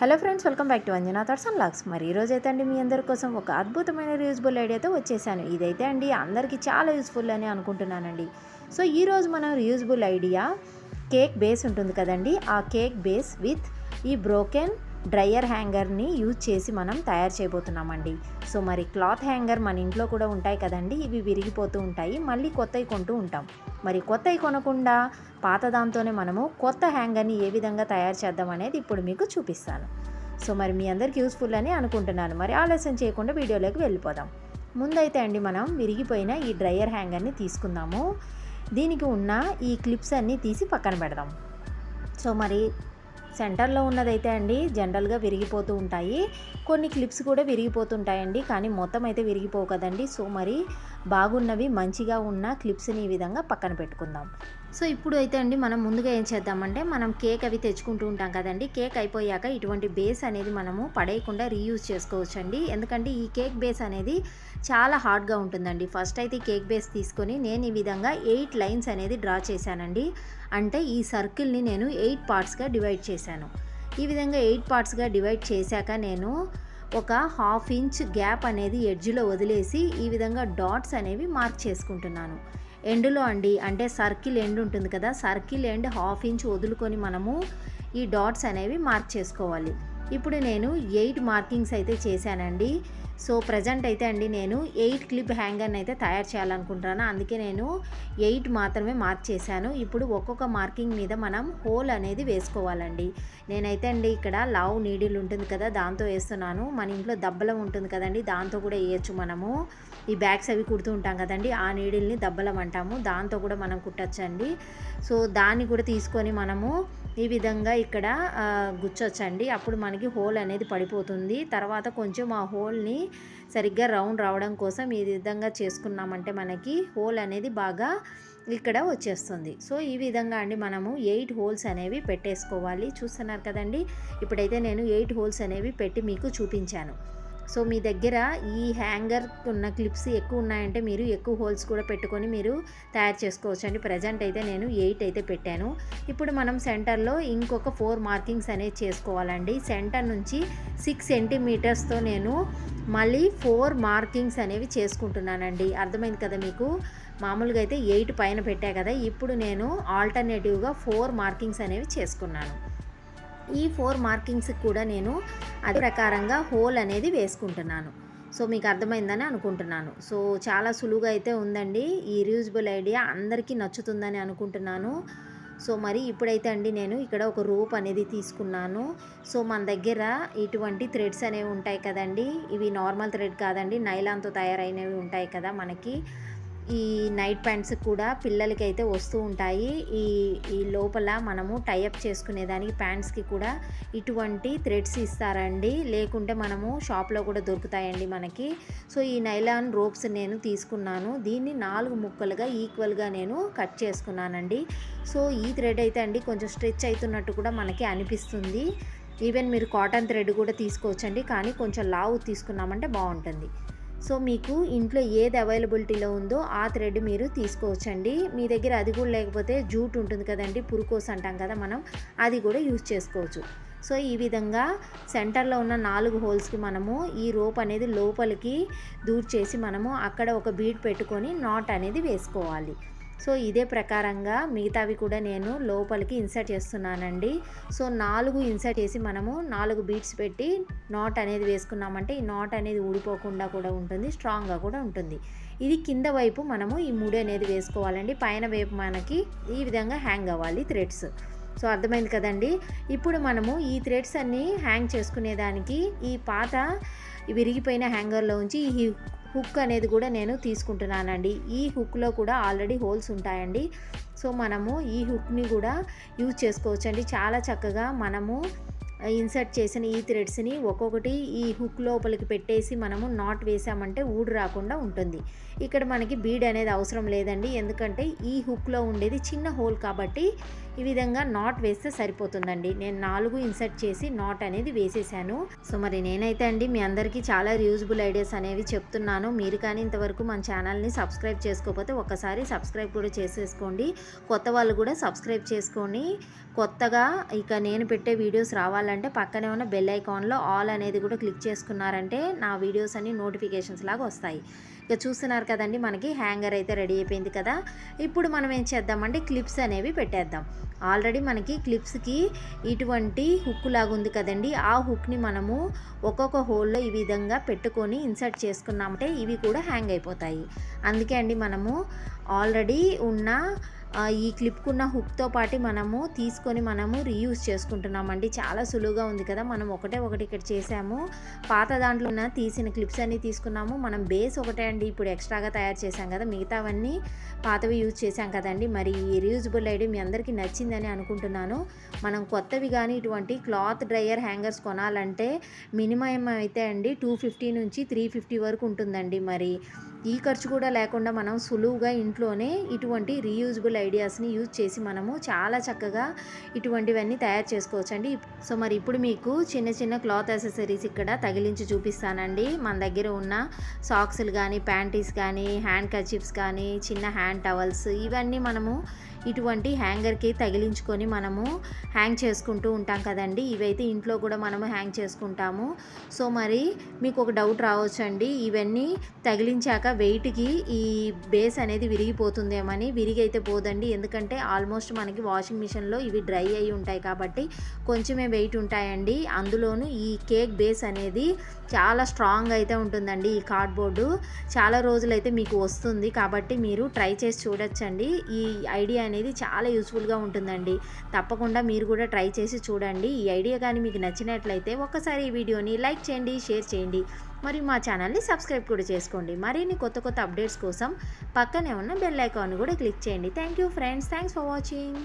Hello friends welcome back to Anjana thoughts and locks. మరి ఈరోజు అయితే అండి మీ అందరి కోసం ఒక అద్భుతమైన రీయూజబుల్ ఐడియాతో వచ్చేసాను. ఇదైతే అండి అందరికీ చాలా యూస్ఫుల్ అని అనుకుంటున్నానండి. సో ఈరోజు మనం రీయూజబుల్ ఐడియా కేక్ బేస్ ఉంటుంది కదండి. ఆ కేక్ బేస్ విత్ ఈ బ్రోకెన్ డ్రయర్ హ్యాంగర్ని యూజ్ చేసి మనం తయారు చేయబోతున్నామండి. సో మరి క్లాత్ హ్యాంగర్ మన ఇంట్లో కూడా ఉంటాయి కదండి. ఇవి విరిగిపోతూ ఉంటాయి. మళ్ళీ కొత్తవి కొంటూ ఉంటాం. మరి కొత్తవి కొనకుండా పాత దాంతోనే మనము కొత్త హ్యాంగర్ని ఏ విధంగా తయారు చేద్దాం అనేది ఇప్పుడు మీకు చూపిస్తాను. సో మరి మీ అందరికి యూస్ఫుల్ అని అనుకుంటున్నాను. మరి ఆలస్యం చేయకుండా వీడియోలోకి వెళ్ళిపోదాం. ముందైతే అండి మనం విరిగిపోయిన ఈ డ్రయర్ హ్యాంగర్ని తీసుకుందాము. దీనికి ఉన్న ఈ క్లిప్స్ అన్నీ తీసి పక్కన పెడదాం. సో మరి సెంటర్లో ఉన్నదైతే అండి జనరల్గా విరిగిపోతూ ఉంటాయి. కొన్ని క్లిప్స్ కూడా విరిగిపోతుంటాయండి. కానీ మొత్తం అయితే విరిగిపోవు కదండి. సో మరి బాగున్నవి మంచిగా ఉన్న క్లిప్స్ని ఈ విధంగా పక్కన పెట్టుకుందాం. సో ఇప్పుడు అయితే అండి మనం ముందుగా ఏం చేద్దామంటే మనం కేక్ అవి తెచ్చుకుంటూ ఉంటాం కదండి. కేక్ అయిపోయాక ఇటువంటి బేస్ అనేది మనము పడేయకుండా రీయూజ్ చేసుకోవచ్చు అండి ఎందుకంటే ఈ కేక్ బేస్ అనేది చాలా హార్డ్గా ఉంటుందండి. ఫస్ట్ అయితే కేక్ బేస్ తీసుకొని నేను ఈ విధంగా ఎయిట్ లైన్స్ అనేది డ్రా చేశానండి. అంటే ఈ సర్కిల్ని నేను ఎయిట్ పార్ట్స్గా డివైడ్ చేశాను. ఈ విధంగా ఎయిట్ పార్ట్స్గా డివైడ్ చేశాక నేను ఒక హాఫ్ ఇంచ్ గ్యాప్ అనేది ఎడ్జ్లో వదిలేసి ఈ విధంగా డాట్స్ అనేవి మార్క్ చేసుకుంటున్నాను. ఎండులో అండి అంటే సర్కిల్ ఎండ్ ఉంటుంది కదా సర్కిల్ ఎండ్ హాఫ్ ఇంచ్ వదులుకొని మనము ఈ డాట్స్ అనేవి మార్క్ చేసుకోవాలి. ఇప్పుడు నేను ఎయిట్ మార్కింగ్స్ అయితే చేశానండి. సో ప్రజెంట్ అయితే అండి నేను ఎయిట్ క్లిప్ హ్యాంగర్ని అయితే తయారు చేయాలనుకుంటున్నాను. అందుకే నేను ఎయిట్ మాత్రమే మార్క్ చేశాను. ఇప్పుడు ఒక్కొక్క మార్కింగ్ మీద మనం హోల్ అనేది వేసుకోవాలండి. నేనైతే అండి ఇక్కడ లావ్ నీడిల్ ఉంటుంది కదా దాంతో వేస్తున్నాను. మన ఇంట్లో దబ్బలం ఉంటుంది కదండి దాంతో కూడా వేయచ్చు మనము. ఈ బ్యాగ్స్ అవి కుడుతూ ఉంటాం కదండి ఆ నీడిల్ని దబ్బలం అంటాము. దాంతో కూడా మనం కుట్టచ్చండి. సో దాన్ని కూడా తీసుకొని మనము ఈ విధంగా ఇక్కడ గుచ్చొచ్చండి. అప్పుడు మనకి హోల్ అనేది పడిపోతుంది. తర్వాత కొంచెం ఆ హోల్ని సరిగ్గా రౌండ్ రావడం కోసం ఈ విధంగా చేసుకున్నామంటే మనకి హోల్ అనేది బాగా ఇక్కడ వచ్చేస్తుంది. సో ఈ విధంగా అండి మనము ఎయిట్ హోల్స్ అనేవి పెట్టేసుకోవాలి. చూస్తున్నారు కదండి? ఇప్పుడైతే నేను ఎయిట్ హోల్స్ అనేవి పెట్టి మీకు చూపించాను. సో మీ దగ్గర ఈ హ్యాంగర్ ఉన్న క్లిప్స్ ఎక్కువ ఉన్నాయంటే మీరు ఎక్కువ హోల్స్ కూడా పెట్టుకొని మీరు తయారు చేసుకోవచ్చు అండి. ప్రజెంట్ అయితే నేను ఎయిట్ అయితే పెట్టాను. ఇప్పుడు మనం సెంటర్లో ఇంకొక ఫోర్ మార్కింగ్స్ అనేది చేసుకోవాలండి. సెంటర్ నుంచి సిక్స్ సెంటీమీటర్స్తో నేను మళ్ళీ ఫోర్ మార్కింగ్స్ అనేవి చేసుకుంటున్నానండి. అర్థమైంది కదా మీకు? మామూలుగా అయితే ఎయిట్ పైన పెట్టా కదా. ఇప్పుడు నేను ఆల్టర్నేటివ్గా ఫోర్ మార్కింగ్స్ అనేవి చేసుకున్నాను. ఈ ఫోర్ మార్కింగ్స్ కూడా నేను అదే ప్రకారంగా హోల్ అనేది వేసుకుంటున్నాను. సో మీకు అర్థమైందని అనుకుంటున్నాను. సో చాలా సులువుగా అయితే ఉందండి. ఈ రీయూజబుల్ ఐడియా అందరికీ నచ్చుతుందని అనుకుంటున్నాను. సో మరి ఇప్పుడైతే అండి నేను ఇక్కడ ఒక రూప్ అనేది తీసుకున్నాను. సో మన దగ్గర ఇటువంటి థ్రెడ్స్ అనేవి ఉంటాయి కదండి. ఇవి నార్మల్ థ్రెడ్ కాదండి. నైలాన్తో తయారైనవి ఉంటాయి కదా మనకి. ఈ నైట్ ప్యాంట్స్ కూడా పిల్లలకి అయితే వస్తూ ఉంటాయి. ఈ ఈ లోపల మనము టైఅప్ చేసుకునేదానికి ప్యాంట్స్కి కూడా ఇటువంటి థ్రెడ్స్ ఇస్తారండి. లేకుంటే మనము షాప్లో కూడా దొరుకుతాయండి మనకి. సో ఈ నైలాన్ రోప్స్ నేను తీసుకున్నాను. దీన్ని నాలుగు ముక్కలుగా ఈక్వల్గా నేను కట్ చేసుకున్నానండి. సో ఈ థ్రెడ్ అయితే అండి కొంచెం స్ట్రెచ్ అవుతున్నట్టు కూడా మనకి అనిపిస్తుంది. ఈవెన్ మీరు కాటన్ థ్రెడ్ కూడా తీసుకోవచ్చండి. కానీ కొంచెం లావు తీసుకున్నామంటే బాగుంటుంది. సో మీకు ఇంట్లో ఏది అవైలబిలిటీలో ఉందో ఆ థ్రెడ్ మీరు తీసుకోవచ్చండి. మీ దగ్గర అది కూడా లేకపోతే జూట్ ఉంటుంది కదండి పురుకోస్ అంటాం కదా మనం అది కూడా యూజ్ చేసుకోవచ్చు. సో ఈ విధంగా సెంటర్లో ఉన్న నాలుగు హోల్స్కి మనము ఈ రోప్ అనేది లోపలికి దూర్ చేసి మనము అక్కడ ఒక బీడ్ పెట్టుకొని నాట్ అనేది వేసుకోవాలి. సో ఇదే ప్రకారంగా మిగతావి కూడా నేను లోపలికి ఇన్సర్ట్ చేస్తున్నానండి. సో నాలుగు ఇన్సర్ట్ చేసి మనము నాలుగు బీట్స్ పెట్టి నాట్ అనేది వేసుకున్నామంటే ఈ నాట్ అనేది ఊడిపోకుండా కూడా ఉంటుంది స్ట్రాంగ్గా కూడా ఉంటుంది. ఇది కింద వైపు మనము ఈ ముడి అనేది వేసుకోవాలండి. పైన వైపు మనకి ఈ విధంగా హ్యాంగ్ అవ్వాలి థ్రెడ్స్. సో అర్థమైంది కదండి? ఇప్పుడు మనము ఈ థ్రెడ్స్ అన్నీ హ్యాంగ్ చేసుకునేదానికి ఈ పాత విరిగిపోయిన హ్యాంగర్లో ఉంచి ఈ హుక్ అనేది కూడా నేను తీసుకుంటున్నానండి. ఈ హుక్లో కూడా ఆల్రెడీ హోల్స్ ఉంటాయండి. సో మనము ఈ హుక్ని కూడా యూజ్ చేసుకోవచ్చండి. చాలా చక్కగా మనము ఇన్సర్ట్ చేసిన ఈ థ్రెడ్స్ని ఒక్కొక్కటి ఈ హుక్ లోపలికి పెట్టేసి మనము నాట్ వేసామంటే ఊడు రాకుండా ఉంటుంది. ఇక్కడ మనకి బీడ్ అనేది అవసరం లేదండి. ఎందుకంటే ఈ హుక్లో ఉండేది చిన్న హోల్ కాబట్టి ఈ విధంగా నాట్ వేస్తే సరిపోతుందండి. నేను నాలుగు ఇన్సర్ట్ చేసి నాట్ అనేది వేసేసాను. సో మరి నేనైతే అండి మీ అందరికీ చాలా యూజ్బుల్ ఐడియాస్ అనేవి చెప్తున్నాను. మీరు కానీ ఇంతవరకు మన ఛానల్ని సబ్స్క్రైబ్ చేసుకోకపోతే ఒకసారి సబ్స్క్రైబ్ కూడా చేసేసుకోండి. కొత్త వాళ్ళు కూడా సబ్స్క్రైబ్ చేసుకొని కొత్తగా ఇక నేను పెట్టే వీడియోస్ రావాలి కావాలంటే పక్కనే ఉన్న బెల్ ఐకాన్లో ఆల్ అనేది కూడా క్లిక్ చేసుకున్నారంటే నా వీడియోస్ అన్ని నోటిఫికేషన్స్ లాగా వస్తాయి. ఇక చూస్తున్నారు కదండి మనకి హ్యాంగర్ అయితే రెడీ అయిపోయింది కదా. ఇప్పుడు మనం ఏం చేద్దామంటే క్లిప్స్ అనేవి పెట్టేద్దాం. ఆల్రెడీ మనకి క్లిప్స్కి ఇటువంటి హుక్ లాగా ఉంది కదండి. ఆ హుక్ని మనము ఒక్కొక్క హోల్లో ఈ విధంగా పెట్టుకొని ఇన్సర్ట్ చేసుకున్నామంటే ఇవి కూడా హ్యాంగ్ అయిపోతాయి. అందుకే అండి మనము ఆల్రెడీ ఉన్న ఈ క్లిప్కు ఉన్న హుక్తో పాటు మనము తీసుకొని మనము రీయూజ్ చేసుకుంటున్నామండి. చాలా సులువుగా ఉంది కదా మనం ఒకటే ఒకటి ఇక్కడ చేసాము. పాత దాంట్లో ఉన్న తీసిన క్లిప్స్ అన్నీ తీసుకున్నాము. మనం బేస్ ఒకటే అండి ఇప్పుడు ఎక్స్ట్రాగా తయారు చేసాం కదా మిగతావన్నీ పాతవి యూజ్ చేసాం కదండి. మరి ఈ రీయూజబుల్ ఐడి మీ అందరికీ నచ్చిందని అనుకుంటున్నాను. మనం కొత్తవి కానీ ఇటువంటి క్లాత్ డ్రయర్ హ్యాంగర్స్ కొనాలంటే మినిమం అయితే అండి టూ ఫిఫ్టీ నుంచి త్రీ ఫిఫ్టీ వరకు ఉంటుందండి. మరి ఈ ఖర్చు కూడా లేకుండా మనం సులువుగా ఇంట్లోనే ఇటువంటి రీయూజబుల్ ఐడియాస్ని యూజ్ చేసి మనము చాలా చక్కగా ఇటువంటివన్నీ తయారు చేసుకోవచ్చండి. సో మరి ఇప్పుడు మీకు చిన్న చిన్న క్లాత్ అసెసరీస్ ఇక్కడ తగిలించి చూపిస్తానండి. మన దగ్గర ఉన్న సాక్స్లు కానీ ప్యాంటీస్ కానీ హ్యాండ్ కచిప్స్ కానీ చిన్న హ్యాండ్ టవల్స్ ఇవన్నీ మనము ఇటువంటి హ్యాంగర్కి తగిలించుకొని మనము హ్యాంగ్ చేసుకుంటూ ఉంటాం కదండి. ఇవైతే ఇంట్లో కూడా మనము హ్యాంగ్ చేసుకుంటాము. సో మరి మీకు ఒక డౌట్ రావచ్చండి. ఇవన్నీ తగిలించాక వెయిట్కి ఈ బేస్ అనేది విరిగిపోతుందేమని విరిగైతే పోదండి. ఎందుకంటే ఆల్మోస్ట్ మనకి వాషింగ్ మిషన్లో ఇవి డ్రై అయి ఉంటాయి కాబట్టి కొంచెమే వెయిట్ ఉంటాయండి. అందులోనూ ఈ కేక్ బేస్ అనేది చాలా స్ట్రాంగ్ అయితే ఉంటుందండి ఈ కార్డ్బోర్డు. చాలా రోజులైతే మీకు వస్తుంది కాబట్టి మీరు ట్రై చేసి చూడొచ్చండి. ఈ ఐడియా అనేది చాలా యూస్ఫుల్గా ఉంటుందండి. తప్పకుండా మీరు కూడా ట్రై చేసి చూడండి. ఈ ఐడియా కానీ మీకు నచ్చినట్లయితే ఒక్కసారి ఈ వీడియోని లైక్ చేయండి షేర్ చేయండి. మరియు మా ఛానల్ని సబ్స్క్రైబ్ కూడా చేసుకోండి. మరిన్ని కొత్త కొత్త అప్డేట్స్ కోసం పక్కనే ఉన్న బెల్ ఐకాన్ కూడా క్లిక్ చేయండి. Thank you friends. Thanks for watching.